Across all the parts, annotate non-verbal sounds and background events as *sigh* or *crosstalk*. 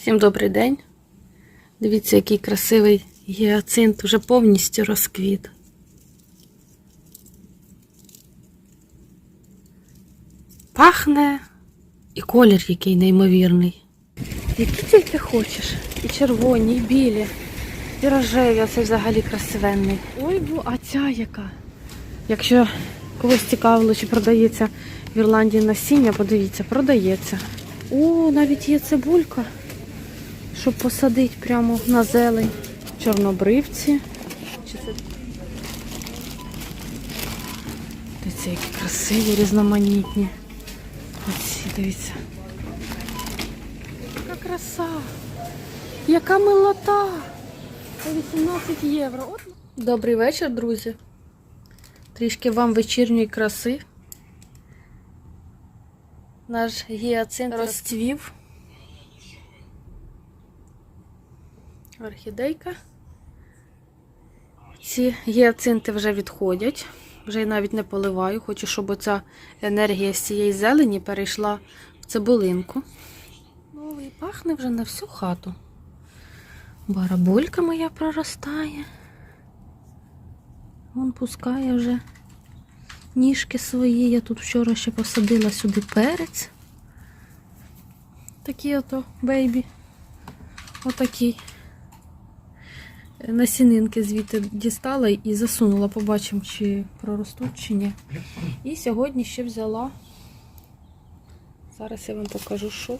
Всім добрий день. Дивіться, який красивий гіацинт вже повністю розквіт. Пахне і колір який неймовірний. Які тільки хочеш. І червоні, і білі, і рожеві, це взагалі красивенний. Ой, бу, а ця яка. Якщо когось цікавило, чи продається в Ірландії насіння, подивіться, продається. О, навіть є цибулька, щоб посадити прямо на зелень. Чорнобривці. Дивіться, які красиві, різноманітні. Оці, дивіться. Яка краса! Яка милота! 18 євро. От. Добрий вечір, друзі. Трішки вам вечірньої краси. Наш гіацинт розцвів. Орхідейка. Ці гіацинти вже відходять. Вже навіть не поливаю. Хочу, щоб оця енергія з цієї зелені перейшла в цибулинку. Ну і пахне вже на всю хату. Барабулька моя проростає. Вон пускає вже ніжки свої. Я тут вчора ще посадила сюди перець. Такі ото бейбі. Отакі. Насінинки звідти дістала і засунула, побачимо, чи проростуть, чи ні. І сьогодні ще взяла. Зараз я вам покажу, що.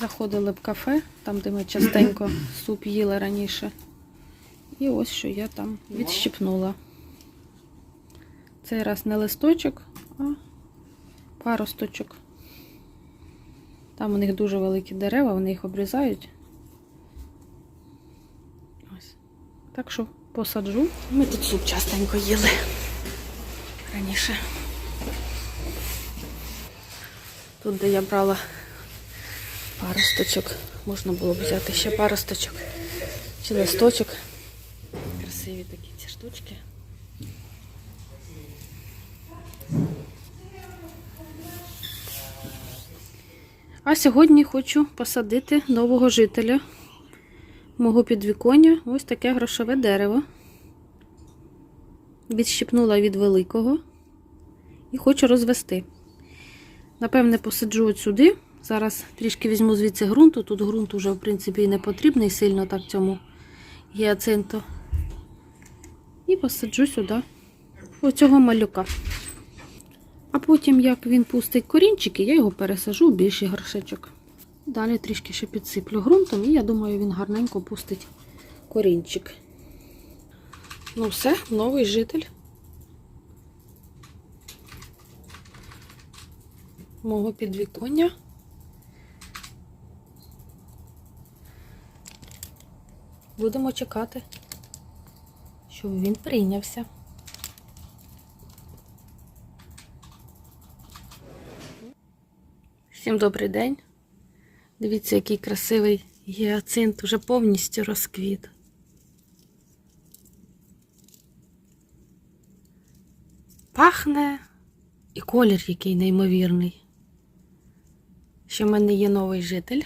Заходили в кафе, там, де ми частенько суп їли раніше. І ось що я там відщипнула. Цей раз не листочок, а паросточок. Там у них дуже великі дерева, вони їх обрізають. Ось. Так що посаджу. Ми тут суп частенько їли раніше. Тут, де я брала паросточок, можна було б взяти ще паросточок чи листочок. Красиві такі ці штучки. А сьогодні хочу посадити нового жителя мого підвіконня. Ось таке грошове дерево. Відщипнула від великого і хочу розвести. Напевне, посаджу от сюди. Зараз трішки візьму звідси ґрунту. Тут ґрунт уже, в принципі, і не потрібний сильно так цьому гіацинту. І посаджу сюди оцього малюка. А потім, як він пустить корінчики, я його пересажу в більший горшечок. Далі трішки ще підсиплю ґрунтом, і я думаю, він гарненько пустить корінчик. Ну все, новий житель. Мого підвіконня. Будемо чекати, щоб він прийнявся. Всім добрий день. Дивіться, який красивий гіацинт вже повністю розквіт. Пахне і колір який неймовірний. Ще в мене є новий житель.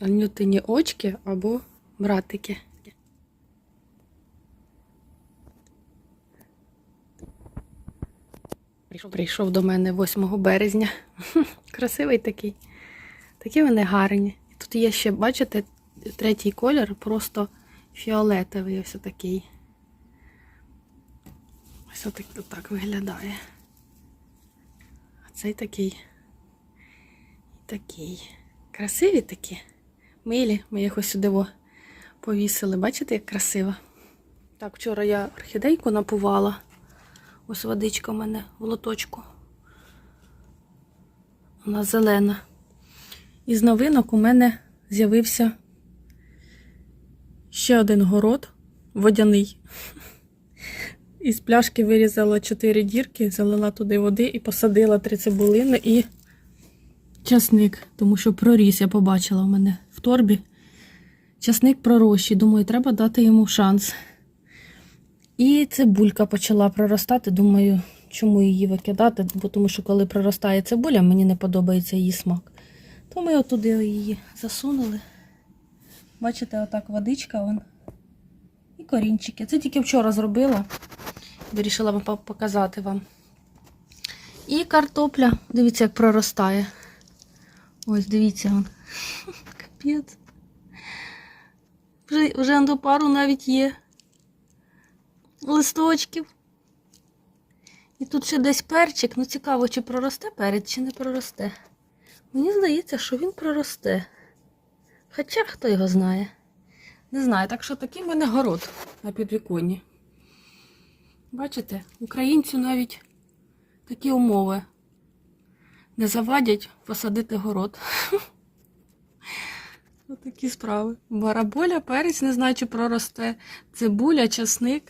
Анютині очки або братики. Прийшов, до мене 8 березня. *laughs* Красивий такий. Такі вони гарні. Тут є ще, бачите, третій колір, просто фіолетовий ось такий. Ось отак виглядає. А цей такий. Такий. Красиві такі. Милі. Ми їх ось сюди повісили. Бачите, як красиво? Так, вчора я орхідейку напувала. Ось водичка в мене в лоточку. Вона зелена. Із новинок у мене з'явився ще один город водяний. Із пляшки вирізала чотири дірки, залила туди води і посадила три цибулини і часник, тому що проріс, я побачила в мене в торбі. Часник пророщий. Думаю, треба дати йому шанс. І цибулька почала проростати. Думаю, чому її викидати, бо тому що коли проростає цибуля, мені не подобається її смак. То ми отуди її засунули. Бачите, отак водичка вон. І корінчики. Це тільки вчора зробила. Вирішила вам показати вам. І картопля. Дивіться, як проростає. Ось, дивіться. Вон. *laughs* Капець. Вже, вже до пару навіть є. Листочків. І тут ще десь перчик. Ну цікаво, чи проросте перець, чи не проросте. Мені здається, що він проросте. Хоча хто його знає. Не знаю, так що такий мене город на підвіконні. Бачите, українцю навіть такі умови не завадять посадити город. *laughs* Отакі справи. Бараболя, перець, не знаю, чи проросте. Цибуля, часник.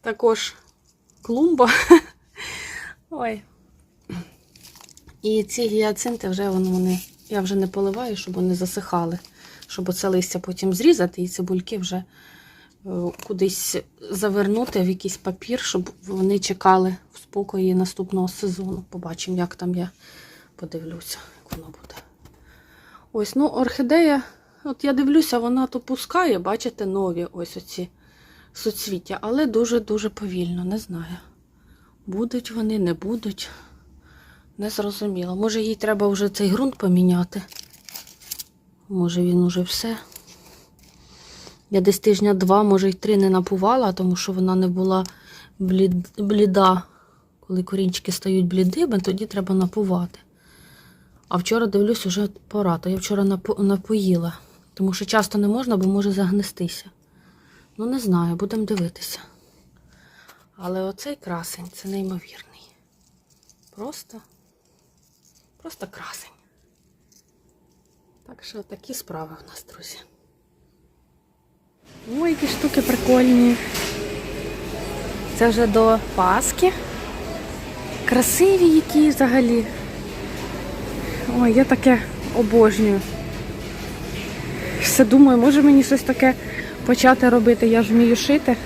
Також клумба. Ой. І ці гіацинти вже вони, я вже не поливаю, щоб вони засихали. Щоб оце листя потім зрізати і цибульки вже е, кудись завернути в якийсь папір, щоб вони чекали в спокої наступного сезону. Побачимо, як там я подивлюся, як воно буде. Ось, ну, орхідея, от я дивлюся, вона то пускає, бачите, нові ось оці суцвіття, але дуже-дуже повільно, не знаю. Будуть вони, не будуть. Не зрозуміло. Може, їй треба вже цей ґрунт поміняти. Може, він уже все. Я десь тижня два, може, й три не напувала, тому що вона не була блід... бліда. Коли корінчики стають блідими, тоді треба напувати. А вчора дивлюсь, уже пора. То я вчора напо- напоїла, тому що часто не можна, бо може загнестися. Ну, не знаю, будемо дивитися. Але оцей красень це неймовірний. Просто, просто красень. Так що такі справи в нас, друзі. Ой, які штуки прикольні. Це вже до Пасхи. Красиві які взагалі. Ой, я таке обожнюю. Все думаю, може мені щось таке почати робити. Я ж вмію шити.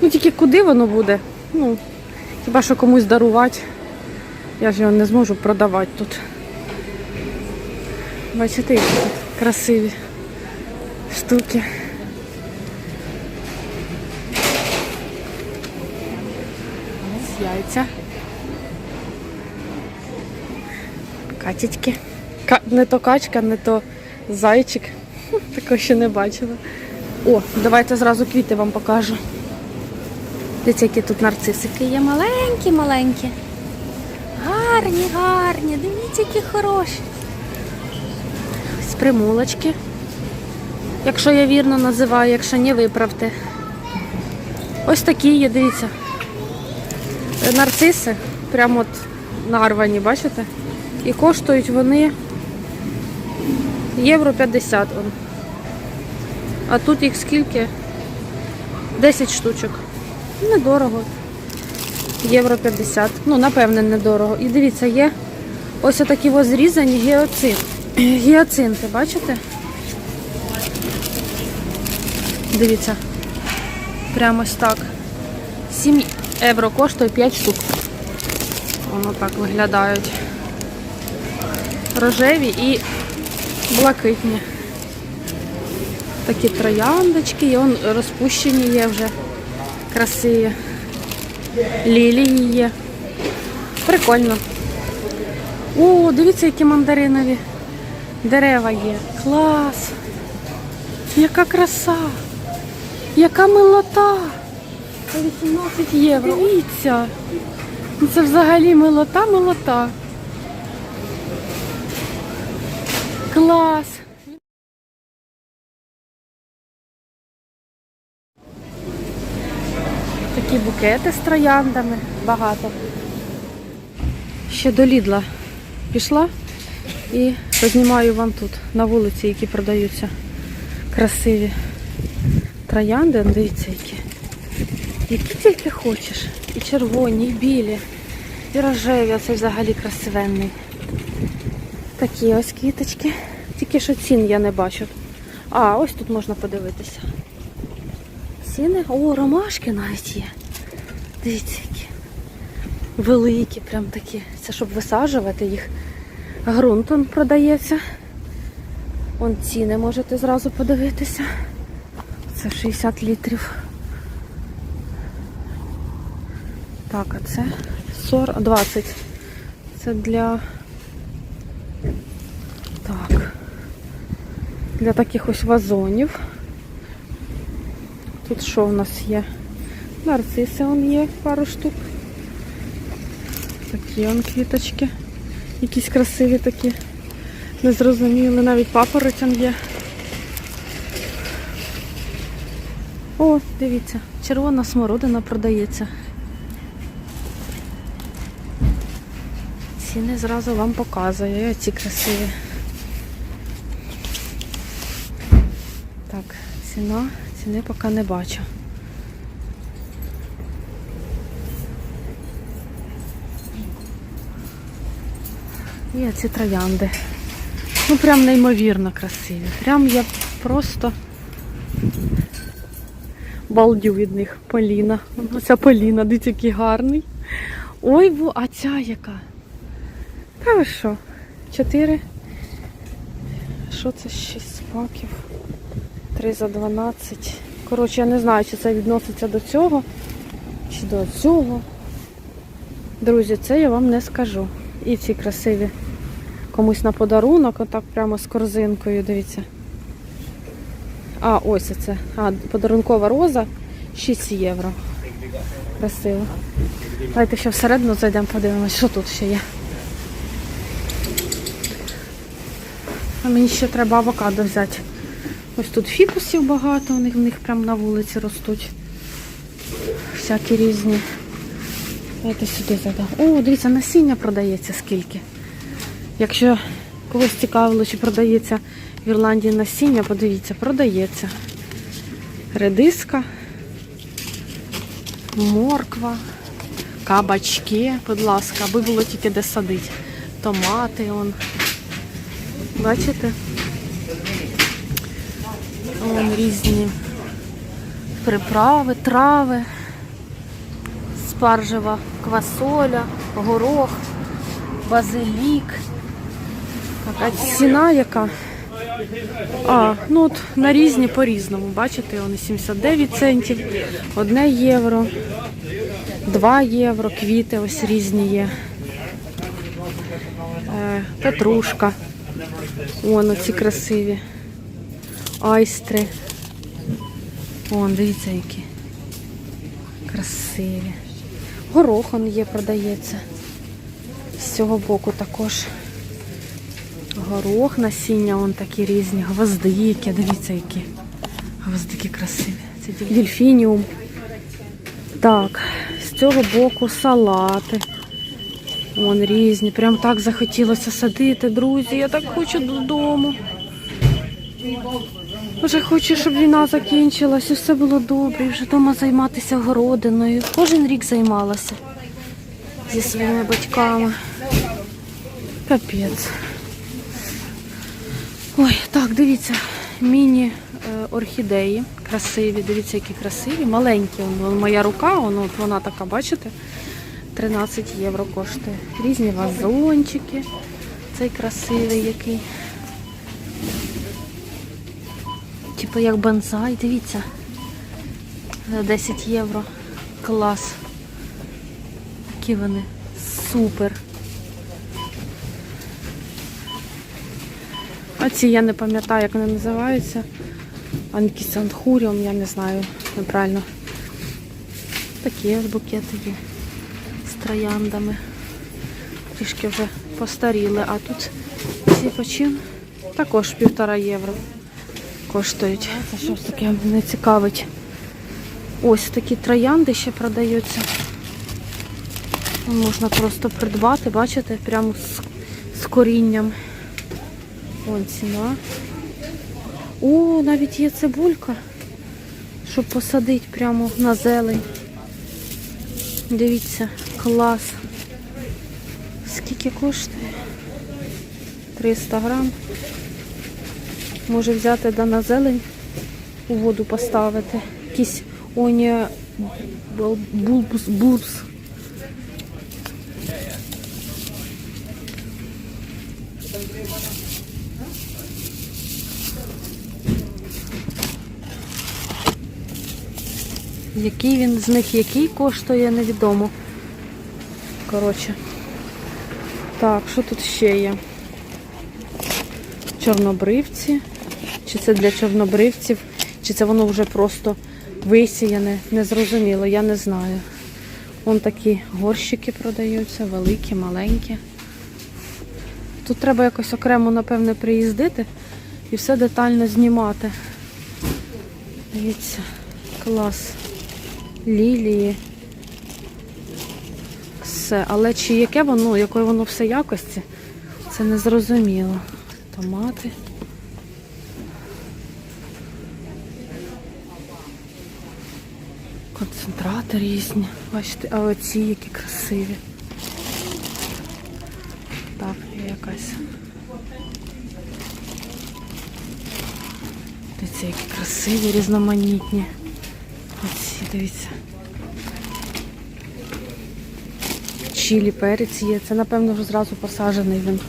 Ну тільки куди воно буде? Ну, хіба що комусь дарувати. Я ж його не зможу продавати тут. Бачите, які тут красиві штуки. Ось яйця. Катічки. Ка- Не то качка, не то зайчик. *laughs* Такого ще не бачила. О, давайте зразу квіти вам покажу. Дивіться, які тут нарцисики є маленькі-маленькі. Гарні, гарні. Дивіться, які хороші. Ось примулочки. Якщо я вірно називаю, якщо ні, виправте. Ось такі є, дивіться. Нарциси, прямо от нарвані, бачите? І коштують вони євро 50. Он. А тут їх скільки? 10 штучок. Недорого. Євро 50. Ну, напевне, недорого. І дивіться, є ось такі ось зрізані гіацин... гіацинти, бачите? Дивіться. Прямо ось так. 7 євро коштує 5 штук. Воно так виглядають. Рожеві і блакитні. Такі трояндочки, і он розпущені є вже красиві. Лілії є. Прикольно. О, дивіться, які мандаринові дерева є. Клас! Яка краса! Яка милота! 18 євро. Дивіться! Це взагалі милота, милота. Клас! Букети з трояндами багато. Ще до Лідла пішла і познімаю вам тут на вулиці, які продаються красиві троянди. Дивіться, які. Які тільки хочеш. І червоні, і білі, і рожеві, оце взагалі красивенний. Такі ось квіточки. Тільки що цін я не бачу. А, ось тут можна подивитися. Ціни. О, ромашки навіть є. Дивіться які. Великі, прям такі. Це щоб висаджувати їх. Грунт он продається. Вон ціни можете зразу подивитися. Це 60 літрів. Так, а це 40, 20. Це для. Так. Для таких ось вазонів. Тут що в нас є? Нарциси он є, пару штук. Такі он квіточки. Якісь красиві такі. Незрозумілі. Навіть папороть он є. О, дивіться, червона смородина продається. Ціни зразу вам показую. І ці красиві. Так, ціна, ціни поки не бачу. І ці троянди. Ну прям неймовірно красиві. Прям я просто балдю від них. Поліна. Оця Поліна, дивіться, який гарний. Ой, а ця яка? Та ви що? Чотири. Що це? Шість паків. Три за 12. Коротше, я не знаю, чи це відноситься до цього, чи до цього. Друзі, це я вам не скажу. І ці красиві. Комусь на подарунок, отак прямо з корзинкою, дивіться. А, ось це. А, подарункова роза 6 євро. Красиво. Давайте ще всередину зайдемо, подивимось, що тут ще є. А мені ще треба авокадо взяти. Ось тут фікусів багато, у них в них прямо на вулиці ростуть. Всякі різні. Давайте сюди зайдемо. О, дивіться, насіння продається скільки. Якщо когось цікавило, чи продається в Ірландії насіння, подивіться, продається. Редиска, морква, кабачки, будь ласка, аби було тільки де садити. Томати, он. Бачите? Вон різні приправи, трави, спаржева квасоля, горох, базилік. Так, а ціна яка? А, ну от на різні по-різному. Бачите, вони 79 центів, 1 євро, 2 євро, квіти ось різні є. Е, петрушка. Вон оці красиві. Айстри. Вон, дивіться, які. Красиві. Горох он є, продається. З цього боку також. Горох, насіння, вон такі різні. Гвоздики, дивіться, які. Гвоздики красиві. Це дельфініум. Так, з цього боку салати. Вон різні. Прям так захотілося садити, друзі. Я так хочу додому. Вже хочу, щоб війна закінчилась, все було добре, вже вдома займатися городиною. Кожен рік займалася зі своїми батьками. Капець. Ой, так, дивіться, міні-орхідеї. Красиві, дивіться, які красиві. Маленькі. Моя рука, вон, от вона така, бачите? 13 євро коштує. Різні вазончики. Цей красивий який. Типу як бонсай, дивіться. За 10 євро. Клас. Такі вони. Супер. А ці я не пам'ятаю, як вони називаються. Анкісанхуріум, я не знаю неправильно. Такі ось букети є з трояндами. Трішки вже постаріли, а тут ці почин також півтора євро коштують. Це щось таке мене цікавить. Ось такі троянди ще продаються. Можна просто придбати, бачите, прямо з, з корінням. Вон ціна. О, навіть є цибулька, щоб посадити прямо на зелень. Дивіться, клас. Скільки коштує? 300 грам. Може взяти дана зелень, у воду поставити. Якісь оні бурс. Який він з них який коштує, невідомо. Коротше. Так, що тут ще є? Чорнобривці. Чи це для чорнобривців, чи це воно вже просто висіяне, незрозуміло, я не знаю. Вон такі горщики продаються, великі, маленькі. Тут треба якось окремо, напевне, приїздити і все детально знімати. Дивіться, клас. Лілії. Все. Але чи яке воно, якої воно все якості, це не зрозуміло. Томати. Концентрати різні. Бачите, а оці які красиві. Так, є якась. Дивіться, які красиві, різноманітні. Оці, дивіться. Чилі, перець є. Це, напевно, вже зразу посаджений він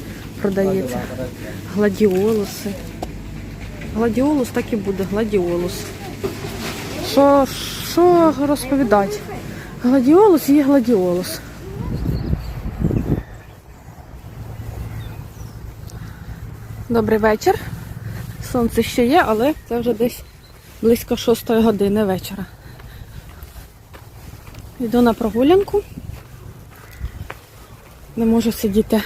продається. Гладіолуси. Гладіолус так і буде, гладіолус. Що, що розповідати? Гладіолус є гладіолус. Добрий вечір. Сонце ще є, але це вже десь близько 6 години вечора. Йду на прогулянку. Не можу сидіти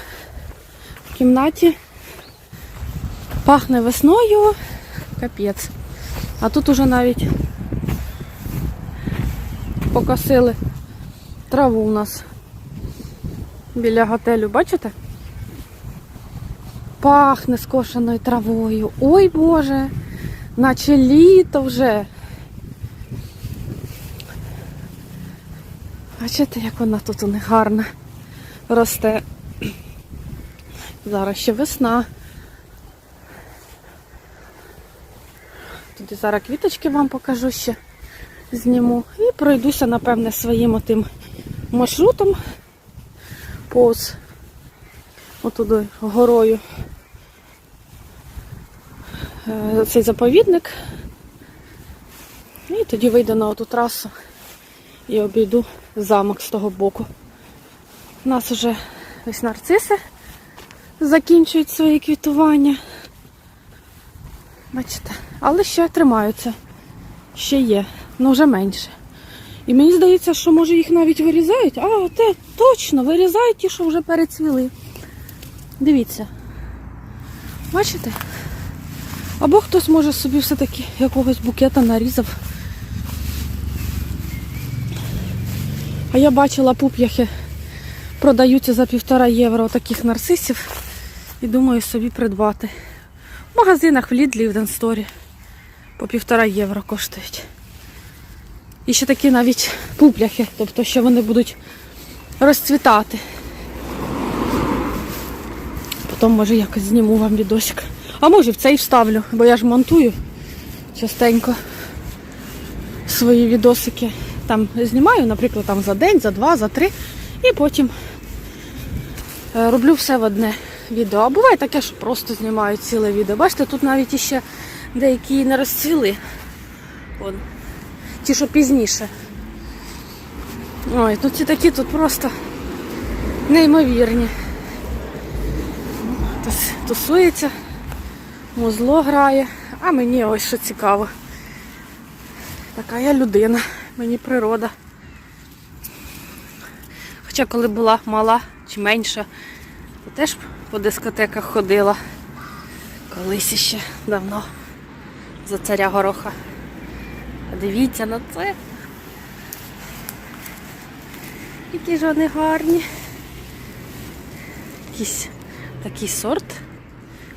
в кімнаті. Пахне весною, капець. А тут уже навіть покосили траву у нас біля готелю, бачите? Пахне скошеною травою. Ой Боже, наче літо вже. Бачите, як вона тут у них гарна росте. Зараз ще весна. Тоді зараз квіточки вам покажу ще зніму. І пройдуся, напевне, своїм отим маршрутом повз отуди горою. Е, Цей заповідник. І тоді вийду на оту трасу і обійду замок з того боку. У нас вже ось нарциси закінчують своє квітування. Бачите, але ще тримаються. Ще є, ну вже менше. І мені здається, що може їх навіть вирізають. А, те, точно, вирізають ті, що вже перецвіли. Дивіться. Бачите? Або хтось може собі все-таки якогось букета нарізав. А я бачила пуп'яхи продаються за півтора євро таких нарцисів. І думаю собі придбати. В магазинах в Лідлі в Денсторі по півтора євро коштують. І ще такі навіть пупляхи, тобто що вони будуть розцвітати. Потім може якось зніму вам відосик. А може в цей вставлю, бо я ж монтую частенько свої відосики. Там знімаю, наприклад, там за день, за два, за три. І потім е, роблю все в одне відео. А буває таке, що просто знімаю ціле відео. Бачите, тут навіть іще деякі не розцвіли. Вон. Ті, що пізніше. Ой, ну ці такі тут просто неймовірні. Тусується, музло грає, а мені ось що цікаво. Така я людина, мені природа. Хоча коли була мала чи менша, то теж по дискотеках ходила. Колись ще давно за царя гороха. Дивіться на це. Які ж вони гарні. Якийсь такий сорт.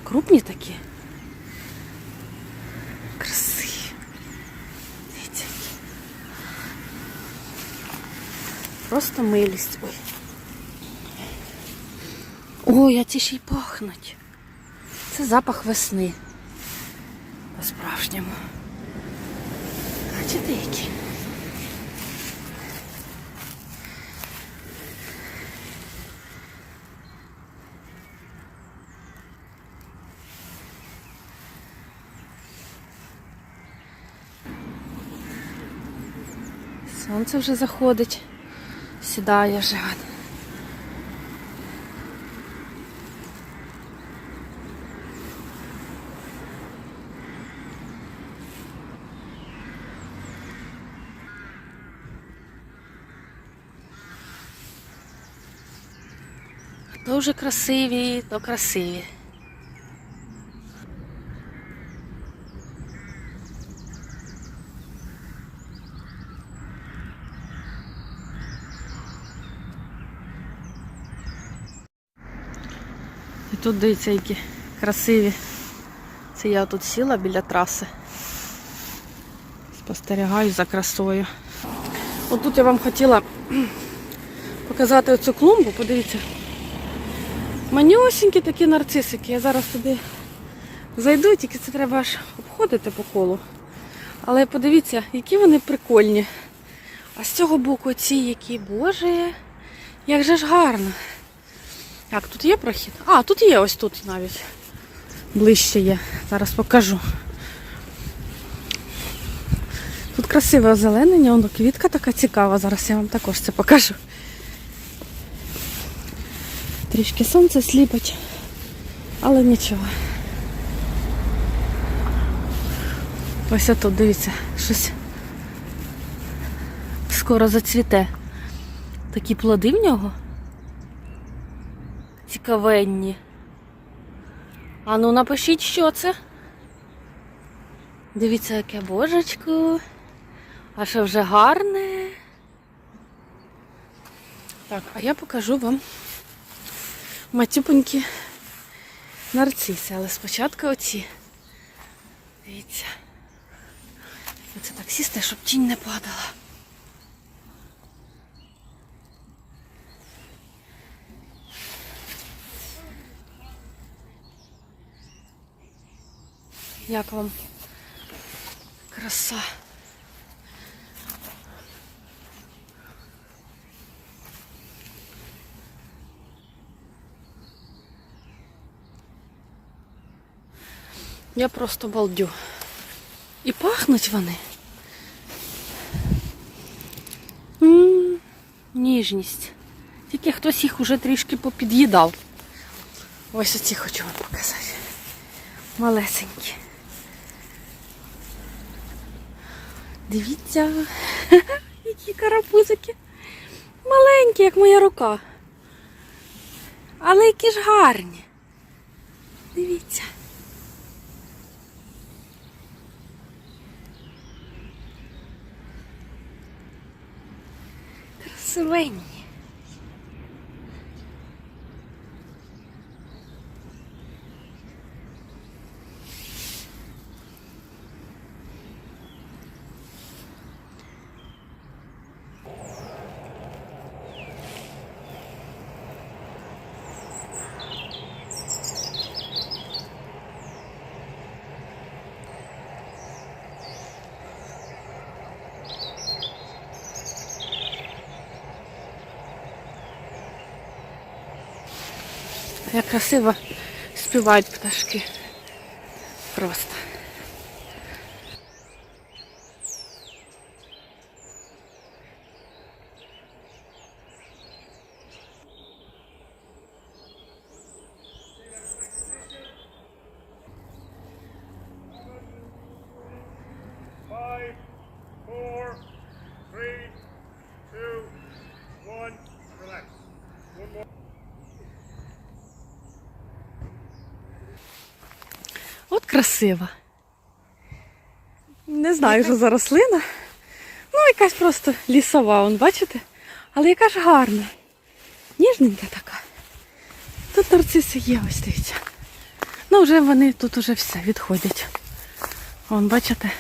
Крупні такі. Красиві. Дивіться. Просто милість. Ой. Ой, а ці ще й пахнуть. Це запах весни. По-справжньому. Бачите, які? Сонце вже заходить, сідає живе. Дуже красиві, то красиві. І тут дивіться, які красиві. Це я тут сіла біля траси. Спостерігаю за красою. Отут я вам хотіла *clears throat* показати оцю клумбу, подивіться. Манюсінькі такі нарцисики. Я зараз туди зайду, тільки це треба аж обходити по колу. Але подивіться, які вони прикольні. А з цього боку ці які, боже, як же ж гарно. Так, тут є прохід? А, тут є ось тут навіть. Ближче є. Зараз покажу. Тут красиве озеленення, воно квітка така цікава. Зараз я вам також це покажу. Трішки сонце сліпить, але нічого. Ось тут, дивіться, щось скоро зацвіте. Такі плоди в нього. Цікавенні. А ну напишіть, що це. Дивіться, яке божечко. А що вже гарне. Так, а я покажу вам матюпонькі нарциси, але спочатку оці. Дивіться. Оце так сісти, щоб тінь не падала. Як вам краса? Я просто балдю. І пахнуть вони. Ніжність. Тільки хтось їх уже трішки попід'їдав. Ось оці хочу вам показати. Малесенькі. Дивіться, *laughs* які карапузики. Маленькі, як моя рука. Але які ж гарні. Дивіться. Swing. Красиво співають пташки. От красива. Не знаю, що за рослина. Ну, якась просто лісова, он, бачите? Але яка ж гарна. Ніжненька така. Тут нарциси є, ось дивіться. Ну, вже вони тут уже все відходять. Вон, бачите?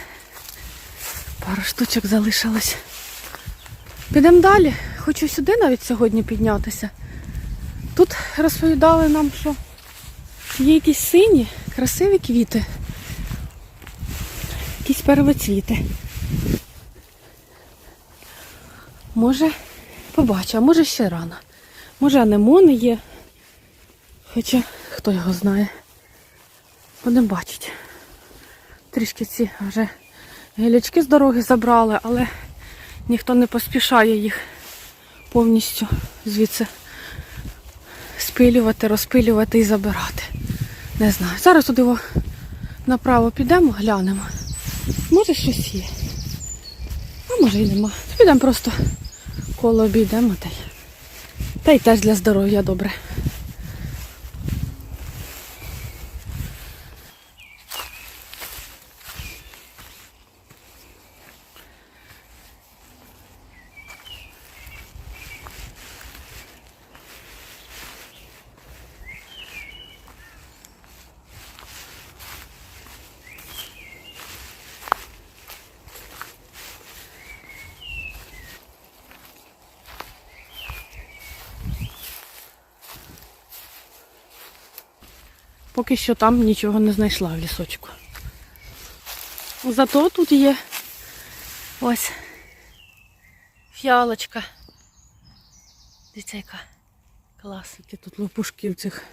Пару штучок залишилось. Підемо далі. Хочу сюди навіть сьогодні піднятися. Тут розповідали нам, що є якісь сині, красиві квіти. Якісь первоцвіти. Може, побачу, а може ще рано. Може анемони є. Хоча хто його знає. Будемо бачити. Трішки ці вже гілячки з дороги забрали, але ніхто не поспішає їх повністю звідси спилювати, розпилювати і забирати. Не знаю. Зараз туди направо підемо, глянемо. Може щось є. А може і нема. Підемо просто коло обійдемо та й. Та й теж для здоров'я добре. Поки що там нічого не знайшла в лісочку. Зато тут є ось фіалочка. Дивіться, яка клас, які тут лопушків цих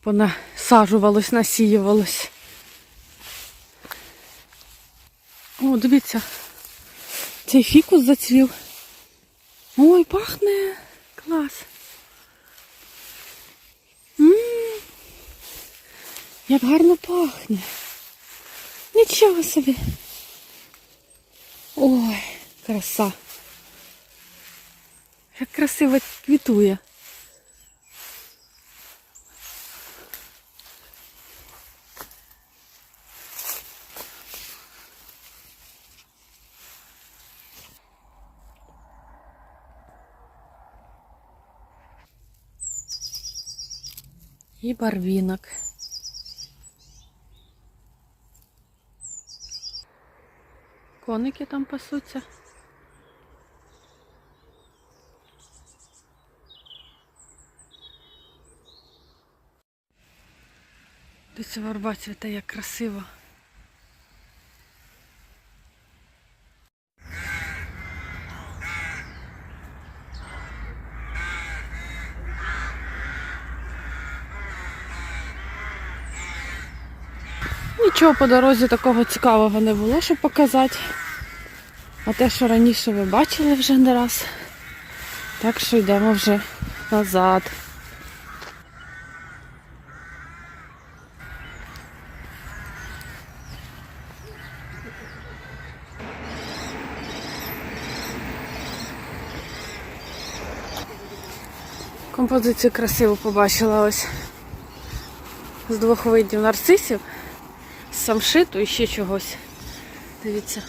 понасаджувалось, насіювалось. О, дивіться, цей фікус зацвів. Ой, пахне клас. М, Як гарно пахне. Нічого собі. Ой, краса. Як красиво квітує. І барвінок. Коники там пасуться. Дивіться, верба цвіте, як красиво. Нічого по дорозі такого цікавого не було, щоб показати. А те, що раніше ви бачили вже не раз. Так що йдемо вже назад. Композицію красиво побачила ось з двох видів нарцисів, самшиту і ще чогось. Дивіться.